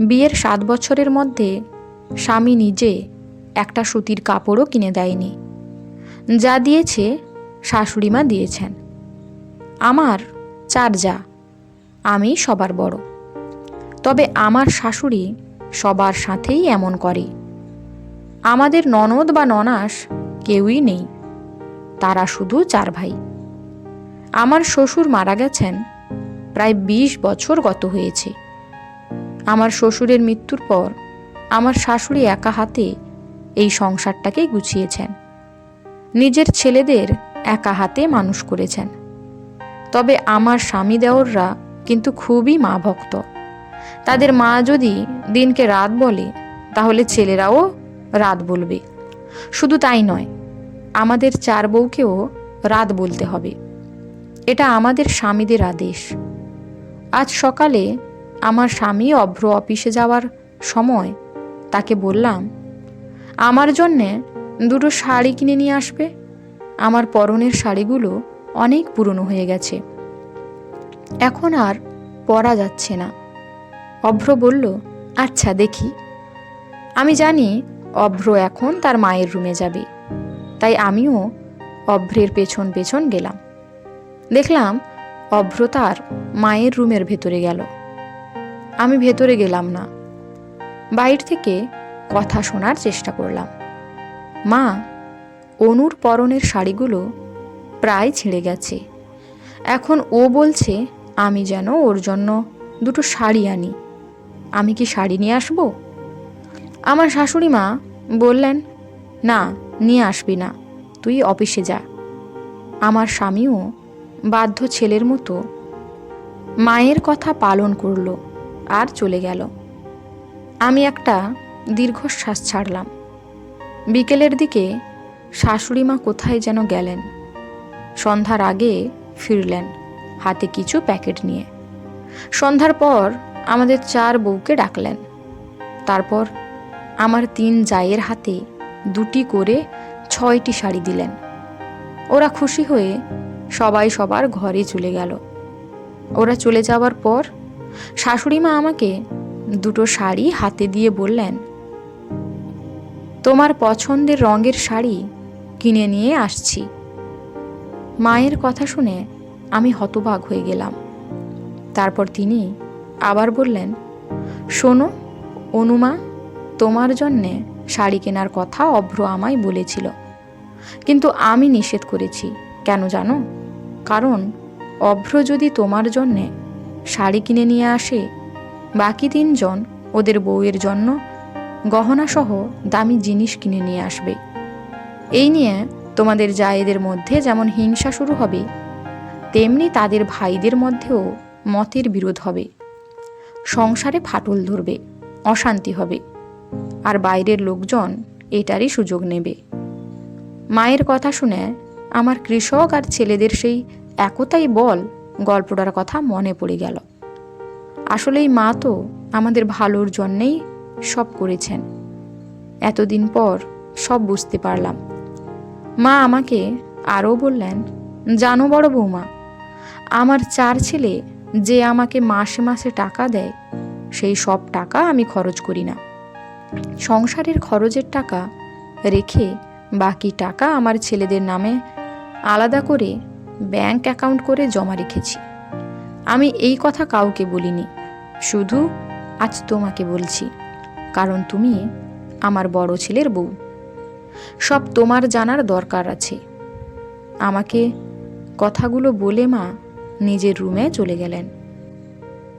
বিয়ের সাত বছরের মধ্যে স্বামী নিজে একটা সুতির কাপড়ও কিনে দেয়নি। যা দিয়েছে শাশুড়িমা দিয়েছেন। আমার চার যা, আমি সবার বড়। তবে আমার শাশুড়ি সবার সাথেই এমন করে। আমাদের ননদ বা ননাস কেউই নেই, তারা শুধু চার ভাই। আমার শ্বশুর মারা গেছেন প্রায় বিশ বছর গত হয়েছে। আমার শ্বশুরের মৃত্যুর পর আমার শাশুড়ি একা হাতে এই সংসারটাকে গুছিয়েছেন। নিজের ছেলেদের একা হাতে মানুষ করেছেন। তবে আমার স্বামী দেওররা কিন্তু খুবই মা ভক্ত। তাদের মা যদি দিনকে রাত বলে, তাহলে ছেলেরাও রাত বলবে। শুধু তাই নয়, আমাদের চার বউকেও রাত বলতে হবে। এটা আমাদের স্বামীদের আদেশ। আজ সকালে আমার স্বামী অভ্র অফিসে যাওয়ার সময় তাকে বললাম, আমার জন্যে দুটো শাড়ি কিনে নিয়ে আসবে। আমার পরনের শাড়িগুলো অনেক পুরনো হয়ে গেছে। এখন আর পরা যাচ্ছে না। অভ্র বলল আচ্ছা দেখি। আমি জানি অভ্র এখন তার মায়ের রুমে যাবে। তাই আমিও অভ্রের পেছন পেছন গেলাম। দেখলাম অভ্র তার মায়ের রুমের ভেতরে গেল। আমি ভেতরে গেলাম না। বাইর থেকে কথা শোনার চেষ্টা করলাম। মা, অনুর পরনের শাড়িগুলো প্রায় ছিঁড়ে গেছে। এখন ও বলছে, আমি যেন ওর জন্য দুটো শাড়ি আনি। আমি কি শাড়ি নিয়ে আসব? আমার শাশুড়ি মা বললেন, না, নিয়ে আসবি না, তুই অফিসে যা। আমার স্বামীও বাধ্য ছেলের মতো মায়ের কথা পালন করল। আর চলে গেল। আমি একটা দীর্ঘশ্বাস ছাড়লাম। বিকেলের দিকে শাশুড়ি মা কোথায় যেন গেলেন। সন্ধ্যার আগে ফিরলেন, হাতে কিছু প্যাকেট নিয়ে। সন্ধ্যার পর আমাদের চার বউকে ডাকলেন। তারপর আমার তিন জায়ের হাতে দুটি করে ছয়টি শাড়ি দিলেন। ওরা খুশি হয়ে সবাই সবার ঘরে চলে গেল। ওরা চলে যাওয়ার পর শাশুড়ি মা আমাকে দুটো শাড়ি হাতে দিয়ে বললেন, তোমার পছন্দের রঙের শাড়ি কিনে নিয়ে আসছি। মায়ের কথা শুনে আমি হতবাক হয়ে গেলাম। তারপর তিনি আবার বললেন, শোনো, অনুমা তোমার জন্যে শাড়ি কেনার কথা অভ্র আমায় বলেছিল, কিন্তু আমি নিষেধ করেছি। কেন জানো? কারণ অভ্র যদি তোমার জন্যে শাড়ি কিনে নিয়ে আসে। বাকি তিনজন ওদের বউয়ের জন্য গহনাসহ দামি জিনিস কিনে নিয়ে আসবে। এই নিয়ে তোমাদের জায়েদের মধ্যে যেমন হিংসা শুরু হবে, তেমনি তাদের ভাইদের মধ্যেও মতের বিরোধ হবে। সংসারে ফাটল ধরবে, অশান্তি হবে, আর বাইরের লোকজন এটারই সুযোগ নেবে। মায়ের কথা শুনে আমার কৃষক আর ছেলেদের সেই একতাই বল গল্পটার কথা মনে পড়ে গেল। আসলেই মা তো আমাদের ভালোর জন্যেই সব করেছেন। এতদিন পর সব বুঝতে পারলাম। মা আমাকে আরও বললেন, জানো বড় বৌমা, আমার চার ছেলে যে আমাকে মাসে মাসে টাকা দেয়, সেই সব টাকা আমি খরচ করি না। সংসারের খরচের টাকা রেখে বাকি টাকা আমার ছেলেদের নামে আলাদা করে ব্যাংক অ্যাকাউন্ট করে জমা রেখেছি। আমি এই কথা কাউকে বলিনি, শুধু আজ তোমাকে বলছি, কারণ তুমি আমার বড় ছেলের বউ। সব তোমার জানার দরকার আছে। আমাকে কথাগুলো বলে মা নিজের রুমে চলে গেলেন।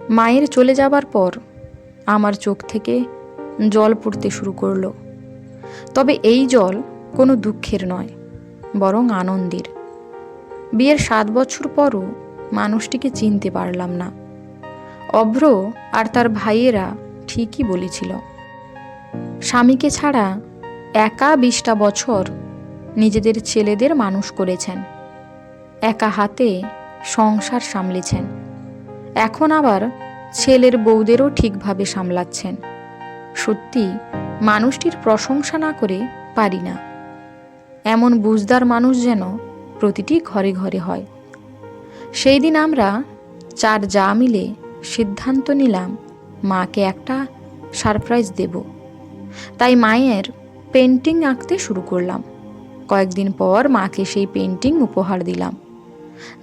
মায়ের চলে যাবার পর আমার চোখ থেকে জল পড়তে শুরু করল। তবে এই জল কোনো দুঃখের নয়, বরং আনন্দের। বিয়ের সাত বছর পরও মানুষটিকে চিনতে পারলাম না। অভ্র আর তার ভাইয়েরা ঠিকই বলেছিল, স্বামীকে ছাড়া একা বিশটা বছর নিজেদের ছেলেদের মানুষ করেছেন, একা হাতে সংসার সামলেছেন, এখন আবার ছেলের বউদেরও ঠিকভাবে সামলাচ্ছেন। সত্যি, মানুষটির প্রশংসা না করে পারি না। এমন বুঝদার মানুষ যেন প্রতিটি ঘরে ঘরে হয়। সেই দিন আমরা চার যা মিলে সিদ্ধান্ত নিলাম, মাকে একটা সারপ্রাইজ দেব। তাই মায়ের পেন্টিং আঁকতে শুরু করলাম। কয়েকদিন পর মাকে সেই পেন্টিং উপহার দিলাম,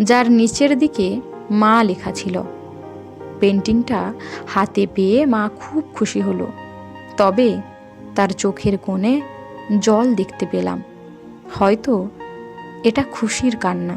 যার নিচের দিকে মা লেখা ছিল। পেন্টিংটা হাতে পেয়ে মা খুব খুশি হলো। তবে তার চোখের কোণে জল দেখতে পেলাম। হয়তো এটা খুশির কান্না।